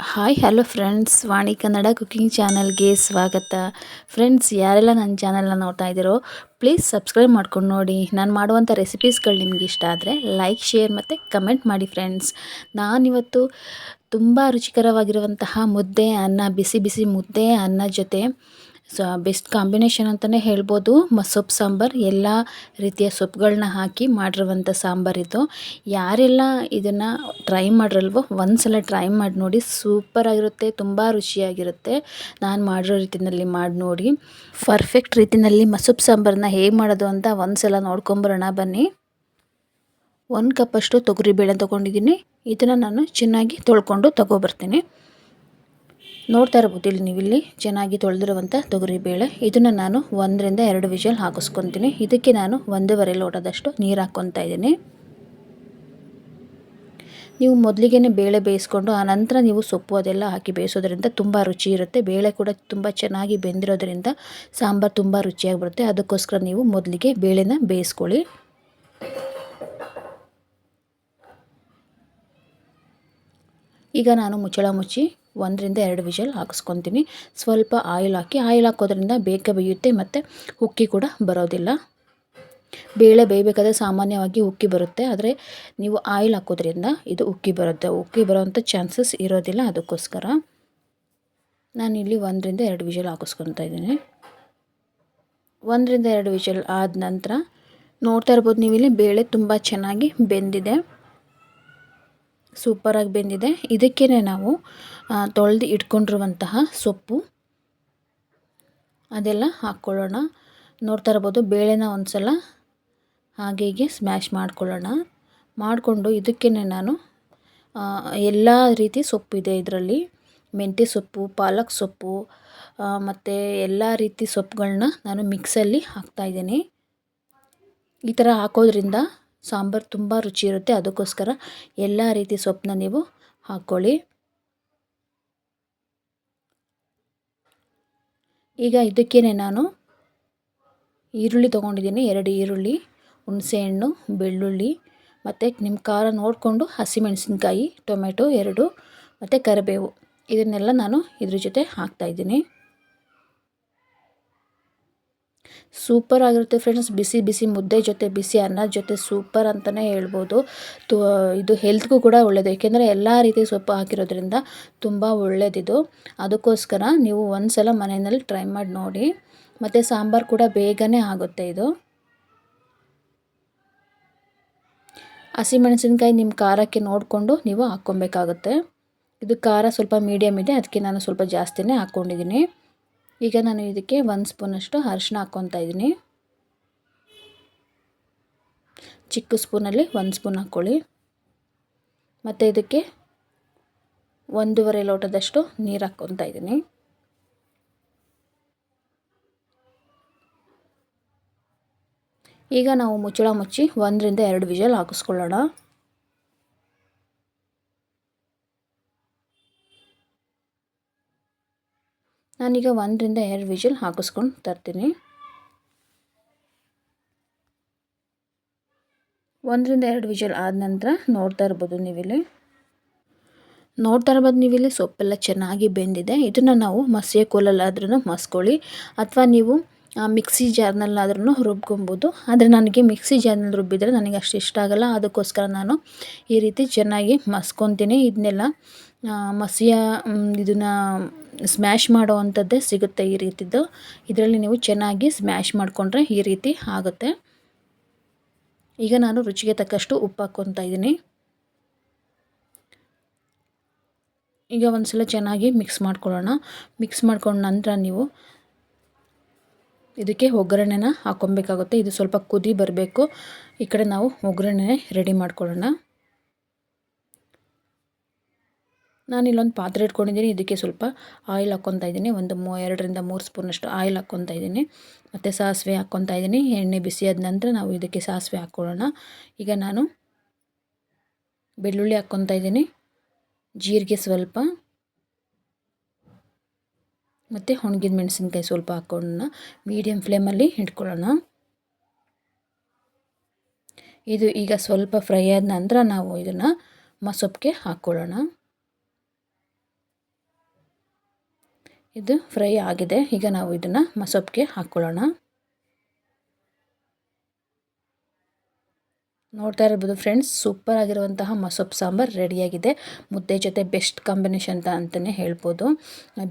Hi hello friends Vani Kannada cooking ಚಾನಲ್ಗೆ ಸ್ವಾಗತ friends ಯಾರೆಲ್ಲ ನನ್ನ ಚಾನಲ್ನ ನೋಡ್ತಾ ಇದ್ದೀರೋ ಪ್ಲೀಸ್ ಸಬ್ಸ್ಕ್ರೈಬ್ ಮಾಡ್ಕೊಂಡು ನೋಡಿ ನಾನು ಮಾಡುವಂಥ ರೆಸಿಪೀಸ್ಗಳು ನಿಮ್ಗೆ ಇಷ್ಟ ಆದರೆ ಲೈಕ್ ಶೇರ್ ಮತ್ತು ಕಮೆಂಟ್ ಮಾಡಿ ಫ್ರೆಂಡ್ಸ್ ನಾನಿವತ್ತು ತುಂಬ ರುಚಿಕರವಾಗಿರುವಂತಹ ಮುದ್ದೆ ಅನ್ನ ಬಿಸಿ ಬಿಸಿ ಮುದ್ದೆ ಅನ್ನ ಜೊತೆ ಸೊ ಬೆಸ್ಟ್ ಕಾಂಬಿನೇಷನ್ ಅಂತಲೇ ಹೇಳ್ಬೋದು. ಸೊಪ್ಪು, ಸಾಂಬಾರು, ಎಲ್ಲ ರೀತಿಯ ಸೊಪ್ಪುಗಳನ್ನ ಹಾಕಿ ಮಾಡಿರುವಂಥ ಸಾಂಬಾರಿದು ಯಾರೆಲ್ಲ ಇದನ್ನು ಟ್ರೈ ಮಾಡಿರಲ್ವೋ ಒಂದು ಸಲ ಟ್ರೈ ಮಾಡಿ ನೋಡಿ ಸೂಪರಾಗಿರುತ್ತೆ ತುಂಬ ರುಚಿಯಾಗಿರುತ್ತೆ. ನಾನು ಮಾಡಿರೋ ರೀತಿಯಲ್ಲಿ ಮಾಡಿ ನೋಡಿ. ಪರ್ಫೆಕ್ಟ್ ರೀತಿಯಲ್ಲಿ ಮಸೊಪ್ಪು ಸಾಂಬಾರನ್ನ ಹೇಗೆ ಮಾಡೋದು ಅಂತ ಒಂದು ಸಲ ನೋಡ್ಕೊಂಬರೋಣ ಬನ್ನಿ. ಒಂದು ಕಪ್ಪಷ್ಟು ತೊಗರಿಬೇಳೆ ತೊಗೊಂಡಿದ್ದೀನಿ. ಇದನ್ನು ನಾನು ಚೆನ್ನಾಗಿ ತೊಳ್ಕೊಂಡು ತೊಗೊಬರ್ತೀನಿ. ನೋಡ್ತಾ ಇರ್ಬೋದು ಇಲ್ಲಿ ನೀವು ಇಲ್ಲಿ ಚೆನ್ನಾಗಿ ತೊಳೆದಿರುವಂಥ ತೊಗರಿಬೇಳೆ ಇದನ್ನು ನಾನು ಒಂದರಿಂದ ಎರಡು ವಿಷಲ್ ಹಾಕಿಸ್ಕೊತೀನಿ. ಇದಕ್ಕೆ ನಾನು ಒಂದೂವರೆ ಲೋಟದಷ್ಟು ನೀರು ಹಾಕ್ಕೊತಾ ಇದ್ದೀನಿ. ನೀವು ಮೊದಲಿಗೆ ಬೇಳೆ ಬೇಯಿಸ್ಕೊಂಡು ನಂತರ ನೀವು ಸೊಪ್ಪು ಅದೆಲ್ಲ ಹಾಕಿ ಬೇಯಿಸೋದ್ರಿಂದ ತುಂಬ ರುಚಿ ಇರುತ್ತೆ. ಬೇಳೆ ಕೂಡ ತುಂಬ ಚೆನ್ನಾಗಿ ಬೆಂದಿರೋದ್ರಿಂದ ಸಾಂಬಾರು ತುಂಬ ರುಚಿಯಾಗಿ ಬರುತ್ತೆ. ಅದಕ್ಕೋಸ್ಕರ ನೀವು ಮೊದಲಿಗೆ ಬೇಳೆನ ಬೇಯಿಸ್ಕೊಳ್ಳಿ. ಈಗ ನಾನು ಮುಚ್ಚಳ ಮುಚ್ಚಿ ಒಂದರಿಂದ ಎರಡು ವಿಷಲ್ ಹಾಕಿಸ್ಕೊತೀನಿ. ಸ್ವಲ್ಪ ಆಯಿಲ್ ಹಾಕಿ, ಆಯಿಲ್ ಹಾಕೋದ್ರಿಂದ ಬೇಗ ಬೇಯುತ್ತೆ ಮತ್ತು ಉಕ್ಕಿ ಕೂಡ ಬರೋದಿಲ್ಲ. ಬೇಳೆ ಬೇಯಬೇಕಾದ್ರೆ ಸಾಮಾನ್ಯವಾಗಿ ಉಕ್ಕಿ ಬರುತ್ತೆ, ಆದರೆ ನೀವು ಆಯಿಲ್ ಹಾಕೋದ್ರಿಂದ ಇದು ಉಕ್ಕಿ ಬರುತ್ತೆ. ಉಕ್ಕಿ ಬರೋವಂಥ ಚಾನ್ಸಸ್ ಇರೋದಿಲ್ಲ ಅದಕ್ಕೋಸ್ಕರ. ನಾನಿಲ್ಲಿ ಒಂದರಿಂದ ಎರಡು ವಿಷಲ್ ಹಾಕಿಸ್ಕೊತಾ ಇದ್ದೀನಿ. ಒಂದರಿಂದ ಎರಡು ವಿಷಲ್ ಆದ ನಂತರ ನೋಡ್ತಾ ಇರ್ಬೋದು, ನೀವಿಲ್ಲಿ ಇಲ್ಲಿ ಬೇಳೆ ತುಂಬ ಚೆನ್ನಾಗಿ ಬೆಂದಿದೆ. ಸೂಪರಾಗಿ ಬೆಂದಿದೆ. ಇದಕ್ಕೇ ನಾವು ತೊಳೆದು ಇಟ್ಕೊಂಡಿರುವಂತಹ ಸೊಪ್ಪು. ಅದೆಲ್ಲ ಹಾಕ್ಕೊಳ್ಳೋಣ. ನೋಡ್ತಾ ಇರ್ಬೋದು, ಬೇಳೆನ ಒಂದು ಸಲ ಹಾಗೆ ಹೀಗೆ ಸ್ಮ್ಯಾಶ್ ಮಾಡ್ಕೊಳ್ಳೋಣ. ಮಾಡಿಕೊಂಡು ಇದಕ್ಕೇ ನಾನು ಎಲ್ಲ ರೀತಿ ಸೊಪ್ಪಿದೆ ಇದರಲ್ಲಿ. ಮೆಂತ್ಯ ಸೊಪ್ಪು, ಪಾಲಕ್ ಸೊಪ್ಪು ಮತ್ತು ಎಲ್ಲ ರೀತಿ ಸೊಪ್ಪುಗಳನ್ನ ನಾನು ಮಿಕ್ಸಲ್ಲಿ ಹಾಕ್ತಾಯಿದ್ದೀನಿ ಈ ಥರ ಹಾಕೋದ್ರಿಂದ ಸಾಂಬಾರು ತುಂಬ ರುಚಿ ಇರುತ್ತೆ. ಅದಕ್ಕೋಸ್ಕರ ಎಲ್ಲ ರೀತಿ ಸೊಪ್ಪನ್ನ ನೀವು ಹಾಕ್ಕೊಳ್ಳಿ ಈಗ ಇದಕ್ಕೇನೆ ನಾನು ಈರುಳ್ಳಿ ತೊಗೊಂಡಿದ್ದೀನಿ. ಎರಡು ಈರುಳ್ಳಿ ಹುಣಸೆಹಣ್ಣು ಬೆಳ್ಳುಳ್ಳಿ ಮತ್ತು ನಿಮ್ಮ ಖಾರ ನೋಡಿಕೊಂಡು ಹಸಿಮೆಣಸಿನ್ಕಾಯಿ, ಟೊಮೆಟೊ ಎರಡು ಮತ್ತು ಕರಿಬೇವು ಇದನ್ನೆಲ್ಲ ನಾನು ಇದ್ರ ಜೊತೆ ಹಾಕ್ತಾಯಿದ್ದೀನಿ ಸೂಪರ್ ಆಗಿರುತ್ತೆ ಫ್ರೆಂಡ್ಸ್ ಬಿಸಿ ಬಿಸಿ ಮುದ್ದೆ ಜೊತೆ, ಬಿಸಿ ಅನ್ನ ಜೊತೆ ಸೂಪರ್ ಅಂತಲೇ ಹೇಳ್ಬೋದು. ತು, ಇದು ಹೆಲ್ತ್ಗೂ ಕೂಡ ಒಳ್ಳೆಯದು ಏಕೆಂದರೆ ಎಲ್ಲ ರೀತಿ ಸೊಪ್ಪು ಹಾಕಿರೋದ್ರಿಂದ ತುಂಬ ಒಳ್ಳೆಯದಿದು ಅದಕ್ಕೋಸ್ಕರ ನೀವು ಒಂದು ಸಲ ಮನೆಯಲ್ಲಿ ಟ್ರೈ ಮಾಡಿ ನೋಡಿ. ಮತ್ತು ಸಾಂಬಾರು ಕೂಡ ಬೇಗನೆ ಆಗುತ್ತೆ ಇದು. ಹಸಿಮೆಣಸಿನ್ಕಾಯಿ ನಿಮ್ಮ ಖಾರಕ್ಕೆ ನೋಡಿಕೊಂಡು ನೀವು ಹಾಕ್ಕೊಬೇಕಾಗುತ್ತೆ. ಇದು ಖಾರ ಸ್ವಲ್ಪ ಮೀಡಿಯಮ್ ಇದೆ. ಅದಕ್ಕೆ ನಾನು ಸ್ವಲ್ಪ ಜಾಸ್ತಿನೇ ಹಾಕ್ಕೊಂಡಿದ್ದೀನಿ. ಈಗ ನಾನು ಇದಕ್ಕೆ ಒಂದು ಸ್ಪೂನಷ್ಟು ಅರಿಶಿನ ಹಾಕ್ಕೊತಾ ಇದ್ದೀನಿ. ಚಿಕ್ಕ ಸ್ಪೂನಲ್ಲಿ ಒಂದು ಸ್ಪೂನ್ ಹಾಕ್ಕೊಳ್ಳಿ. ಮತ್ತು ಇದಕ್ಕೆ ಒಂದೂವರೆ ಲೋಟದಷ್ಟು ನೀರು ಹಾಕ್ಕೊತಾ ಇದ್ದೀನಿ. ಈಗ ನಾವು ಮುಚ್ಚಳ ಮುಚ್ಚಿ ಒಂದರಿಂದ ಎರಡು ವಿಜಲ್ ಹಾಕಿಸ್ಕೊಳ್ಳೋಣ. ನಾನೀಗ ಒಂದರಿಂದ ಎರಡು ವಿಷಲ್ ಹಾಕಿಸ್ಕೊಂಡು ತರ್ತೀನಿ. ಒಂದರಿಂದ ಎರಡು ವಿಜಲ್ ಆದ ನಂತರ ನೋಡ್ತಾ ಇರ್ಬೋದು ನೀವಿಲ್ಲಿ. ನೋಡ್ತಾ ಇರ್ಬೋದು ನೀವಿಲ್ಲಿ, ಸೊಪ್ಪೆಲ್ಲ ಚೆನ್ನಾಗಿ ಬೆಂದಿದೆ. ಇದನ್ನು ನಾವು ಮಸಿಯ ಕೋಲಲ್ಲಾದ್ರೂ ಮಸ್ಕೊಳ್ಳಿ. ಅಥವಾ ನೀವು ಮಿಕ್ಸಿ ಜಾರ್ನಲ್ಲಾದ್ರೂ ರುಬ್ಕೊಬೋದು. ಆದರೆ ನನಗೆ ಮಿಕ್ಸಿ ಜಾರ್ನಲ್ಲಿ ರುಬ್ಬಿದರೆ ನನಗೆ ಅಷ್ಟು ಇಷ್ಟ ಆಗೋಲ್ಲ. ಅದಕ್ಕೋಸ್ಕರ ನಾನು ಈ ರೀತಿ ಚೆನ್ನಾಗಿ ಮಸ್ಕೊತೀನಿ. ಇದನ್ನೆಲ್ಲ ಮಸಿಯ ಇದನ್ನು ಸ್ಮ್ಯಾಶ್ ಮಾಡೋ ಅಂಥದ್ದೇ ಸಿಗುತ್ತೆ ಈ ರೀತಿದ್ದು. ಇದರಲ್ಲಿ ನೀವು ಚೆನ್ನಾಗಿ ಸ್ಮ್ಯಾಶ್ ಮಾಡಿಕೊಂಡ್ರೆ ಈ ರೀತಿ ಆಗುತ್ತೆ. ಈಗ ನಾನು ರುಚಿಗೆ ತಕ್ಕಷ್ಟು ಉಪ್ಪು ಹಾಕ್ಕೊತಾ ಇದ್ದೀನಿ. ಈಗ ಒಂದು ಸಲ ಚೆನ್ನಾಗಿ ಮಿಕ್ಸ್ ಮಾಡ್ಕೊಳ್ಳೋಣ. ಮಿಕ್ಸ್ ಮಾಡ್ಕೊಂಡ ನಂತರ ನೀವು ಇದಕ್ಕೆ ಒಗ್ಗರಣೆನ ಹಾಕ್ಕೊಬೇಕಾಗುತ್ತೆ. ಇದು ಸ್ವಲ್ಪ ಕುದಿ ಬರಬೇಕು. ಈ ಕಡೆ ನಾವು ಒಗ್ಗರಣೆ ರೆಡಿ ಮಾಡ್ಕೊಳ್ಳೋಣ. ನಾನು ಇಲ್ಲೊಂದು ಪಾತ್ರೆ ಇಟ್ಕೊಂಡಿದ್ದೀನಿ. ಇದಕ್ಕೆ ಸ್ವಲ್ಪ ಆಯಿಲ್ ಹಾಕ್ಕೊತಾ ಇದ್ದೀನಿ. ಒಂದು ಮೂ, ಎರಡರಿಂದ ಮೂರು ಸ್ಪೂನಷ್ಟು ಆಯಿಲ್ ಹಾಕ್ಕೊತಾ ಇದ್ದೀನಿ. ಮತ್ತು ಸಾಸಿವೆ ಹಾಕ್ಕೊತಾ ಇದ್ದೀನಿ. ಎಣ್ಣೆ ಬಿಸಿಯಾದ ನಂತರ ನಾವು ಇದಕ್ಕೆ ಸಾಸಿವೆ ಹಾಕ್ಕೊಳ್ಳೋಣ. ಈಗ ನಾನು ಬೆಳ್ಳುಳ್ಳಿ ಹಾಕ್ಕೊತಾ ಇದ್ದೀನಿ. ಜೀರಿಗೆ ಸ್ವಲ್ಪ. ಮತ್ತು ಒಣಗಿದ ಮೆಣಸಿನ್ಕಾಯಿ ಸ್ವಲ್ಪ ಹಾಕ್ಕೊಳ್ಳೋಣ. ಮೀಡಿಯಮ್ ಫ್ಲೇಮಲ್ಲಿ ಇಟ್ಕೊಳ್ಳೋಣ. ಇದು ಈಗ ಸ್ವಲ್ಪ ಫ್ರೈ ಆದ ನಂತರ ನಾವು ಇದನ್ನು ಮಸೊಪ್ಪಿಗೆ ಹಾಕ್ಕೊಳ್ಳೋಣ. ಇದು ಫ್ರೈ ಆಗಿದೆ. ಈಗ ನಾವು ಇದನ್ನು ಮಸೊಪ್ಪಿಗೆ ಹಾಕ್ಕೊಳ್ಳೋಣ ನೋಡ್ತಾ ಇರ್ಬೋದು ಫ್ರೆಂಡ್ಸ್, ಸೂಪರ್ ಆಗಿರುವಂತಹ ಮಸೊಪ್ಪು ಸಾಂಬಾರು ರೆಡಿಯಾಗಿದೆ ಮುದ್ದೆ ಜೊತೆ ಬೆಸ್ಟ್ ಕಾಂಬಿನೇಷನ್ ಅಂತ ಅಂತಲೇ ಹೇಳ್ಬೋದು.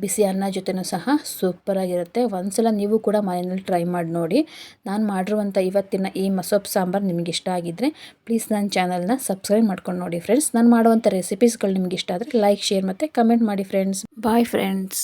ಬಿಸಿ ಅನ್ನ ಜೊತೆನೂ ಸಹ ಸೂಪರಾಗಿರುತ್ತೆ ಒಂದ್ಸಲ ನೀವು ಕೂಡ ಮನೆಯಲ್ಲಿ ಟ್ರೈ ಮಾಡಿ ನೋಡಿ. ನಾನು ಮಾಡಿರುವಂಥ ಇವತ್ತಿನ ಈ ಮಸೊಪ್ಪು ಸಾಂಬಾರು ನಿಮಗೆ ಇಷ್ಟ ಆಗಿದ್ದರೆ ಪ್ಲೀಸ್ ನನ್ನ ಚಾನಲ್ನ ಸಬ್ಸ್ಕ್ರೈಬ್ ಮಾಡ್ಕೊಂಡು ನೋಡಿ ಫ್ರೆಂಡ್ಸ್ ನಾನು ಮಾಡುವಂಥ ರೆಸಿಪೀಸ್ಗಳು ನಿಮ್ಗೆ ಇಷ್ಟ ಆದರೆ ಲೈಕ್ ಶೇರ್ ಮತ್ತು ಕಮೆಂಟ್ ಮಾಡಿ ಫ್ರೆಂಡ್ಸ್ ಬಾಯ್ ಫ್ರೆಂಡ್ಸ್